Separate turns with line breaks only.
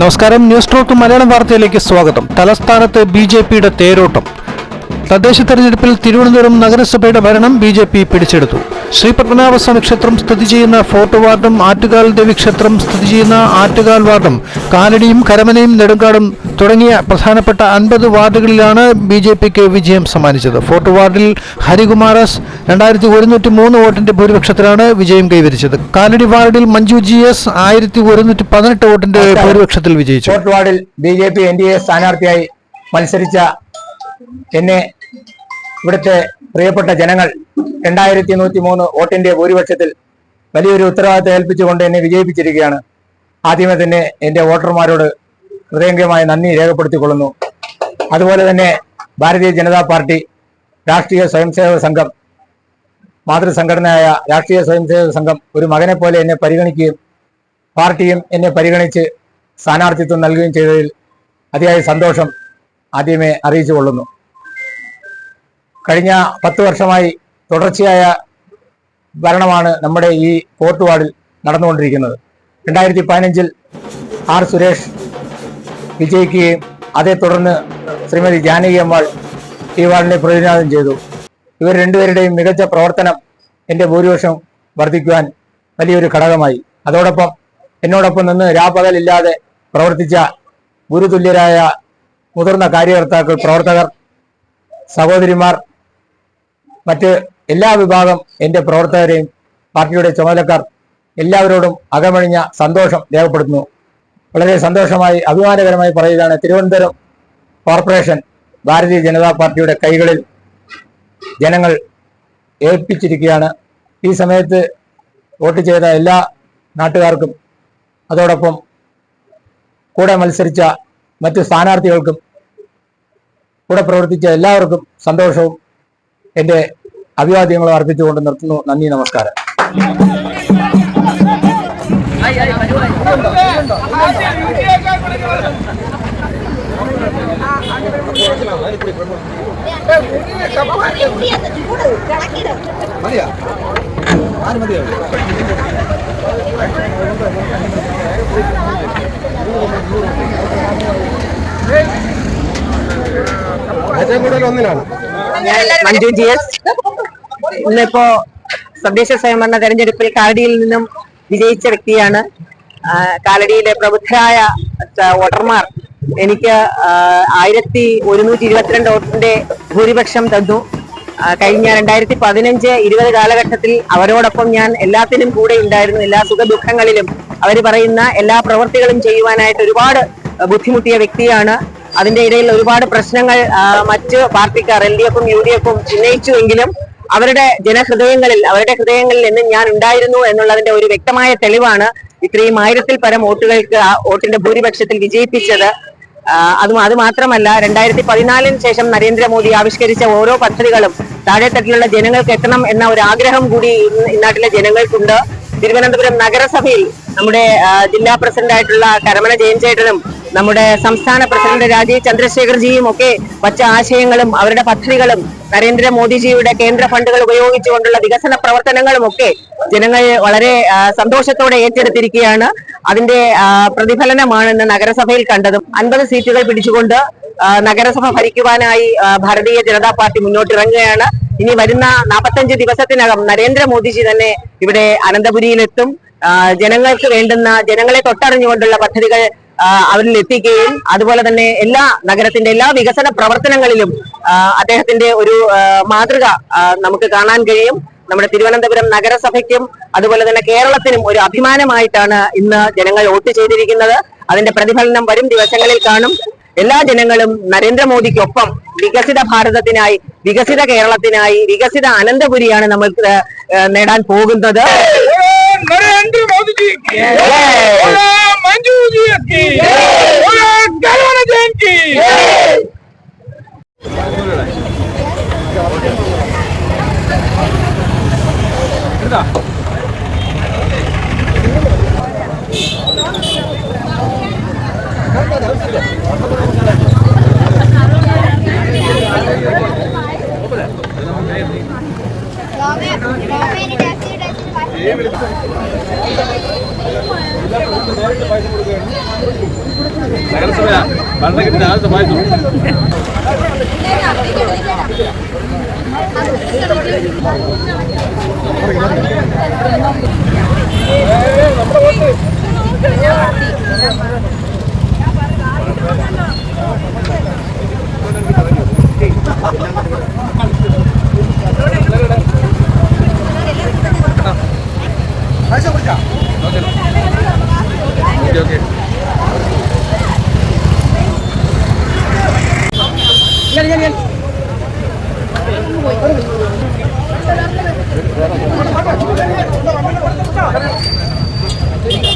നമസ്കാരം. News talk Malayalam വാർത്തയിലേക്ക് സ്വാഗതം. തലസ്ഥാനത്ത് ബി ജെ പിയുടെ തേരോട്ടം. തദ്ദേശ തെരഞ്ഞെടുപ്പിൽ തിരുവനന്തപുരം നഗരസഭയുടെ ഭരണം ബി ജെ പി പിടിച്ചെടുത്തു. ശ്രീ പത്മനാഭസ്വാമി ക്ഷേത്രം സ്ഥിതി ചെയ്യുന്ന ഫോർട്ട് വാർഡും ആറ്റുകാൽ ദേവി ക്ഷേത്രം സ്ഥിതി ചെയ്യുന്ന ആറ്റുകാൽ വാർഡും കാലടിയും കരമനയും നെടുങ്കാടും തുടങ്ങിയ പ്രധാനപ്പെട്ട അൻപത് വാർഡുകളിലാണ് ബി ജെ പിക്ക് വിജയം സമ്മാനിച്ചത്. ഫോർട്ട് വാർഡിൽ ഹരികുമാറസ് രണ്ടായിരത്തി ഒരുന്നൂറ്റി മൂന്ന് വോട്ടിന്റെ ഭൂരിപക്ഷത്തിലാണ് വിജയം കൈവരിച്ചത്. കാലടി വാർഡിൽ മഞ്ജു ജി എസ് ആയിരത്തി ഒരുന്നൂറ്റി പതിനെട്ട് വോട്ടിന്റെ ഭൂരിപക്ഷത്തിൽ വിജയിച്ചു.
ഫോർട്ട് വാർഡിൽ B J P N D A സ്ഥാനാർത്ഥിയായി മത്സരിച്ച എന്നെ ഇവിടുത്തെ പ്രിയപ്പെട്ട ജനങ്ങൾ രണ്ടായിരത്തി നൂറ്റി മൂന്ന് വോട്ടിന്റെ ഭൂരിപക്ഷത്തിൽ വലിയൊരു ഉത്തരവാദിത്തം ഏൽപ്പിച്ചുകൊണ്ട് എന്നെ വിജയിപ്പിച്ചിരിക്കുകയാണ്. ആദ്യമേ തന്നെ എന്റെ വോട്ടർമാരോട് ഹൃദയംഗമായ നന്ദി രേഖപ്പെടുത്തിക്കൊള്ളുന്നു. അതുപോലെ തന്നെ ഭാരതീയ ജനതാ പാർട്ടി രാഷ്ട്രീയ സ്വയംസേവക സംഘം മാതൃസംഘടനയായ രാഷ്ട്രീയ സ്വയംസേവക സംഘം ഒരു മകനെ പോലെ എന്നെ പരിഗണിക്കുകയും പാർട്ടിയും എന്നെ പരിഗണിച്ച് സ്ഥാനാർത്ഥിത്വം നൽകുകയും ചെയ്തതിൽ അതിയായ സന്തോഷം ആദ്യമേ അറിയിച്ചു കൊള്ളുന്നു കഴിഞ്ഞ പത്ത് വർഷമായി തുടർച്ചയായ ഭരണമാണ് നമ്മുടെ ഈ കോർട്ട് വാർഡിൽ നടന്നുകൊണ്ടിരിക്കുന്നത്. രണ്ടായിരത്തി പതിനഞ്ചിൽ ആർ സുരേഷ് വിജയിക്കുകയും അതേ തുടർന്ന് ശ്രീമതി ജാനകി അമ്മാൾ ഈ വാർഡിനെ പ്രതിനിധാനം ചെയ്തു. ഇവർ രണ്ടുപേരുടെയും മികച്ച പ്രവർത്തനം എന്റെ ഭൂരിപക്ഷം വർദ്ധിക്കുവാൻ വലിയൊരു ഘടകമായി. അതോടൊപ്പം എന്നോടൊപ്പം നിന്ന് രാപ്പകലില്ലാതെ പ്രവർത്തിച്ച ഗുരുതുല്യരായ മുതിർന്ന കാര്യകർത്താക്കൾ പ്രവർത്തകർ സഹോദരിമാർ മറ്റ് എല്ലാ വിഭാഗം എന്റെ പ്രവർത്തകരെയും പാർട്ടിയുടെ ചുമതലക്കാർ എല്ലാവരോടും അകമഴിഞ്ഞ സന്തോഷം രേഖപ്പെടുത്തുന്നു. വളരെ സന്തോഷമായി അഭിമാനകരമായി പറയുകയാണ് തിരുവനന്തപുരം കോർപ്പറേഷൻ ഭാരതീയ ജനതാ പാർട്ടിയുടെ കൈകളിൽ ജനങ്ങൾ ഏൽപ്പിച്ചിരിക്കുകയാണ്. ഈ സമയത്ത് വോട്ട് ചെയ്ത എല്ലാ നാട്ടുകാർക്കും അതോടൊപ്പം കൂടെ മത്സരിച്ച മറ്റ് സ്ഥാനാർത്ഥികൾക്കും കൂടെ പ്രവർത്തിച്ച എല്ലാവർക്കും സന്തോഷവും എന്റെ അഭിവാദ്യങ്ങൾ അർപ്പിച്ചുകൊണ്ട് നിർത്തുന്നു. നന്ദി നമസ്കാരം.
Manju G S. ഇന്നിപ്പോ തദ്ദേശ സ്വയംഭരണ തെരഞ്ഞെടുപ്പിൽ കാലടിയിൽ നിന്നും വിജയിച്ച വ്യക്തിയാണ് കാലടിയിലെ പ്രബുദ്ധരായ വോട്ടർമാർ. എനിക്ക് ആയിരത്തി ഒരുന്നൂറ്റി ഇരുപത്തിരണ്ട് വോട്ടിന്റെ ഭൂരിപക്ഷം തന്നു. കഴിഞ്ഞ രണ്ടായിരത്തി പതിനഞ്ച് ഇരുപത് കാലഘട്ടത്തിൽ അവരോടൊപ്പം ഞാൻ എല്ലാത്തിനും കൂടെ ഉണ്ടായിരുന്നു. എല്ലാ സുഖ ദുഃഖങ്ങളിലും അവർ പറയുന്ന എല്ലാ പ്രവൃത്തികളും ചെയ്യുവാനായിട്ട് ഒരുപാട് ബുദ്ധിമുട്ടിയ വ്യക്തിയാണ് അതിന്റെ ഇടയിൽ ഒരുപാട് പ്രശ്നങ്ങൾ മറ്റ് പാർട്ടിക്കാർ എൽ ഡി എഫും യു ഡി എഫും ഉന്നയിച്ചുവെങ്കിലും അവരുടെ ജനഹൃദയങ്ങളിൽ അവരുടെ ഹൃദയങ്ങളിൽ നിന്ന് ഞാൻ ഉണ്ടായിരുന്നു എന്നുള്ളതിന്റെ ഒരു വ്യക്തമായ തെളിവാണ് ഇത്രയും ആയിരത്തിൽ പരം വോട്ടുകൾക്ക് ആ വോട്ടിന്റെ ഭൂരിപക്ഷത്തിൽ വിജയിപ്പിച്ചത്. അത് അതും മാത്രമല്ല രണ്ടായിരത്തി പതിനാലിന് ശേഷം നരേന്ദ്രമോദി ആവിഷ്കരിച്ച ഓരോ പദ്ധതികളും താഴെത്തട്ടിലുള്ള ജനങ്ങൾക്ക് എത്തണം എന്ന ഒരു ആഗ്രഹം കൂടി ഇന്ന് ഈ നാട്ടിലെ ജനങ്ങൾക്കുണ്ട്. തിരുവനന്തപുരം നഗരസഭയിൽ നമ്മുടെ ജില്ലാ പ്രസിഡന്റായിട്ടുള്ള കരമന ജയൻചേട്ടനും നമ്മുടെ സംസ്ഥാന പ്രസിഡന്റ് രാജീവ് ചന്ദ്രശേഖർജിയും ഒക്കെ വച്ച ആശയങ്ങളും അവരുടെ പദ്ധതികളും നരേന്ദ്രമോദിജിയുടെ കേന്ദ്ര ഫണ്ടുകൾ ഉപയോഗിച്ചുകൊണ്ടുള്ള വികസന പ്രവർത്തനങ്ങളും ഒക്കെ ജനങ്ങൾ വളരെ സന്തോഷത്തോടെ ഏറ്റെടുത്തിരിക്കുകയാണ്. അതിന്റെ പ്രതിഫലനമാണ് ഇന്ന് നഗരസഭയിൽ കണ്ടതും അൻപത് സീറ്റുകൾ പിടിച്ചുകൊണ്ട് നഗരസഭ ഭരിക്കുവാനായി ഭാരതീയ ജനതാ പാർട്ടി മുന്നോട്ടിറങ്ങുകയാണ്. ഇനി വരുന്ന നാൽപ്പത്തഞ്ച് ദിവസത്തിനകം നരേന്ദ്രമോദിജി തന്നെ ഇവിടെ അനന്തപുരിയിലെത്തും. ജനങ്ങൾക്ക് വേണ്ടുന്ന ജനങ്ങളെ തൊട്ടറിഞ്ഞുകൊണ്ടുള്ള പദ്ധതികൾ അവരിൽ എത്തിക്കുകയും അതുപോലെ തന്നെ എല്ലാ നഗരത്തിന്റെ എല്ലാ വികസന പ്രവർത്തനങ്ങളിലും അദ്ദേഹത്തിന്റെ ഒരു മാതൃക നമുക്ക് കാണാൻ കഴിയും. നമ്മുടെ തിരുവനന്തപുരം നഗരസഭയ്ക്കും അതുപോലെ തന്നെ കേരളത്തിനും ഒരു അഭിമാനമായിട്ടാണ് ഇന്ന് ജനങ്ങൾ വോട്ട് ചെയ്തിരിക്കുന്നത്. അതിന്റെ പ്രതിഫലനം വരും ദിവസങ്ങളിൽ കാണും. എല്ലാ ജനങ്ങളും നരേന്ദ്രമോദിക്കൊപ്പം വികസിത ഭാരതത്തിനായി വികസിത കേരളത്തിനായി വികസിത അനന്തപുരിയാണ് നമ്മൾ നേടാൻ പോകുന്നത്.
നരേന്ദ്രമോദിജി!
മഞ്ജുജിയക്ക് Jayanti Thank you.
നഗരസഭ ഭരണം കിട്ടിയ ആദ്യത്തെ പായസം Thank you.